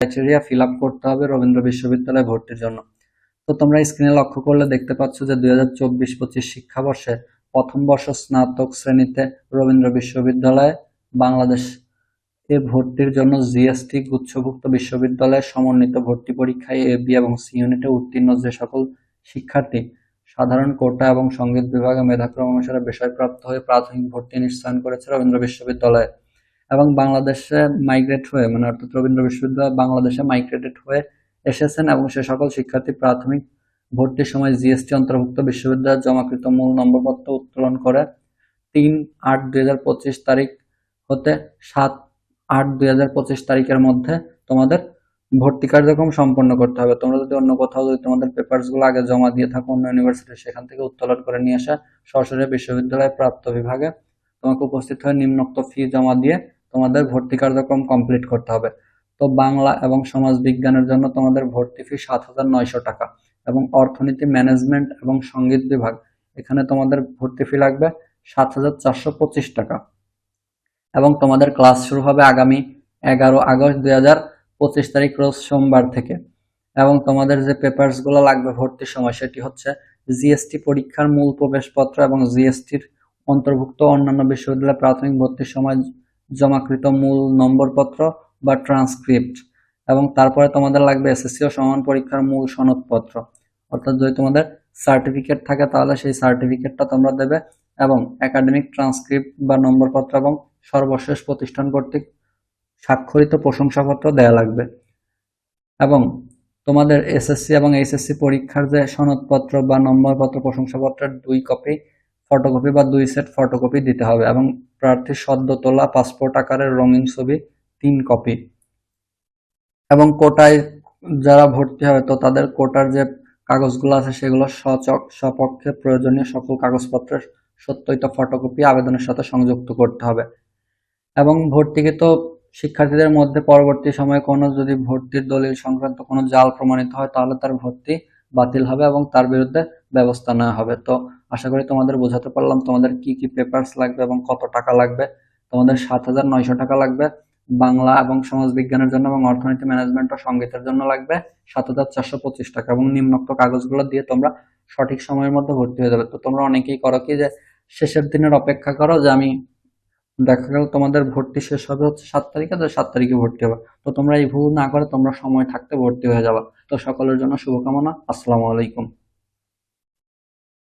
Criteria fill up করতে হবে রবীন্দ্র বিশ্ববিদ্যালয়ে ভর্তির জন্য। তো তোমরা স্ক্রিনে লক্ষ্য করলে দেখতে পাচ্ছ যে দুই হাজার চব্বিশ পঁচিশ শিক্ষাবর্ষে প্রথম বর্ষ স্নাতক শ্রেণীতে রবীন্দ্র বিশ্ববিদ্যালয়ে বাংলাদেশ এ ভর্তির জন্য জিএসটি গুচ্ছভুক্ত বিশ্ববিদ্যালয়ে সমন্বিত ভর্তি পরীক্ষায় এ বি এবং সি ইউনিটে উত্তীর্ণ যে সকল শিক্ষার্থী সাধারণ কোটা এবং সংগীত বিভাগে মেধাক্রম অনুসারে বিষয়প্রাপ্ত হয়ে প্রাথমিক ভর্তি নিশ্চয়ন করেছে রবীন্দ্র বিশ্ববিদ্যালয়ে। এবং বাংলাদেশে মাইগ্রেট হয়ে মানে অর্থাৎ রবীন্দ্র বিশ্ববিদ্যালয় বাংলাদেশে মাইগ্রেটেড হয়ে এসেছেন এবং সে সকল শিক্ষার্থী প্রাথমিক ভর্তির সময় জিএসটি অন্তর্ভুক্ত বিশ্ববিদ্যালয়ের জমাকৃত মূল নম্বরপত্র উত্তোলন করে তিন আট দুই তারিখ হতে সাত আট দুই হাজার পঁচিশ তারিখের মধ্যে তোমাদের ভর্তি কার্যক্রম সম্পন্ন করতে হবে। তোমরা যদি অন্য কোথাও যদি তোমাদের পেপারসগুলো আগে জমা দিয়ে থাকো, অন্য ইউনিভার্সিটি সেখান থেকে উত্তোলন করে নিয়ে আসা সরাসরি বিশ্ববিদ্যালয়ে প্রাপ্ত বিভাগে তোমাকে উপস্থিত হয়ে নিম্নোক্ত ফি জমা দিয়ে তোমাদের ভর্তি কার্যক্রম কমপ্লিট করতে হবে। তো বাংলা এবং সমাজ বিজ্ঞানের জন্য তোমাদের ভর্তি ফি সাত হাজার নয়শো টাকা এবং অর্থনীতি ম্যানেজমেন্ট এবং সংগীত বিভাগ। এখানে তোমাদের ভর্তি ফি লাগবে সাত হাজার চারশো পঁচিশ টাকা। এবং তোমাদের ক্লাস শুরু হবে আগামী এগারো আগস্ট দুই হাজার পঁচিশ তারিখ রোজ সোমবার থেকে। এবং তোমাদের যে পেপারসগুলো লাগবে ভর্তির সময় সেটি হচ্ছে জিএসটি পরীক্ষার মূল প্রবেশপত্র এবং জিএসটির অন্তর্ভুক্ত অন্যান্য বিশ্ববিদ্যালয়ে প্রাথমিক ভর্তির সময় জমাকৃত মূল নম্বরপত্র বা ট্রান্সক্রিপ্ট এবং তারপরে তোমাদের লাগবে এসএসসি ও সমান পরীক্ষার মূল সনদপত্র। অর্থাৎ যদি তোমাদের সার্টিফিকেট থাকে তাহলে সেই সার্টিফিকেটটা তোমরা দেবে এবং একাডেমিক ট্রান্সক্রিপ্ট বা নম্বরপত্র এবং সর্বশেষ প্রতিষ্ঠান কর্তৃক স্বাক্ষরিত প্রশংসাপত্র দেয়া লাগবে। এবং তোমাদের এসএসসি এবং এইচএসসি পরীক্ষার যে সনদপত্র বা নম্বরপত্র প্রশংসাপত্রের দুই কপি ফটোকপি বা দুই সেট ফটোকপি দিতে হবে এবং প্রার্থীর সদ্য তোলা পাসপোর্ট আকারের রঙিন ছবি, তিন কপি। এবং কোটায় যারা ভর্তি হবে, তো তাদের কোটার যে কাগজগুলো আছে, সেগুলো সচক, সপক্ষে প্রয়োজনীয় সকল কাগজপত্রের সত্যিত ফটোকপি আবেদনের সাথে সংযুক্ত করতে হবে। এবং ভর্তিকৃত শিক্ষার্থীদের মধ্যে পরবর্তী সময়ে কোনো যদি ভর্তির দলিল সংক্রান্ত কোনো জাল প্রমাণিত হয়, তাহলে তার ভর্তি বাতিল হবে এবং তার বিরুদ্ধে ব্যবস্থা নেওয়া হবে। তো আশা করি তোমাদের বোঝাতে পারলাম তোমাদের কি কি পেপারস লাগবে এবং কত টাকা লাগবে। তোমাদের সাত হাজার নয়শো টাকা লাগবে। বাংলা এবং সমাজ বিজ্ঞানের জন্য এবং অর্থনীতি ম্যানেজমেন্ট ও সঙ্গীতের জন্য লাগবে সাত হাজার চারশো পঁচিশ টাকা এবং নিম্নোক্ত কাগজগুলো দিয়ে তোমরা সঠিক সময়ের মধ্যে ভর্তি হয়ে যাবে। তো তোমরা অনেকেই করো কি যে শেষের দিনের অপেক্ষা করো যে আমি দেখা গেল তোমাদের ভর্তি শেষ হবে হচ্ছে সাত তারিখে, তো সাত তারিখে ভর্তি হবে। তো তোমরা এই ভুল না করে তোমরা সময় থাকতে ভর্তি হয়ে যাবে। তো সকলের জন্য শুভকামনা। আসসালামু আলাইকুম।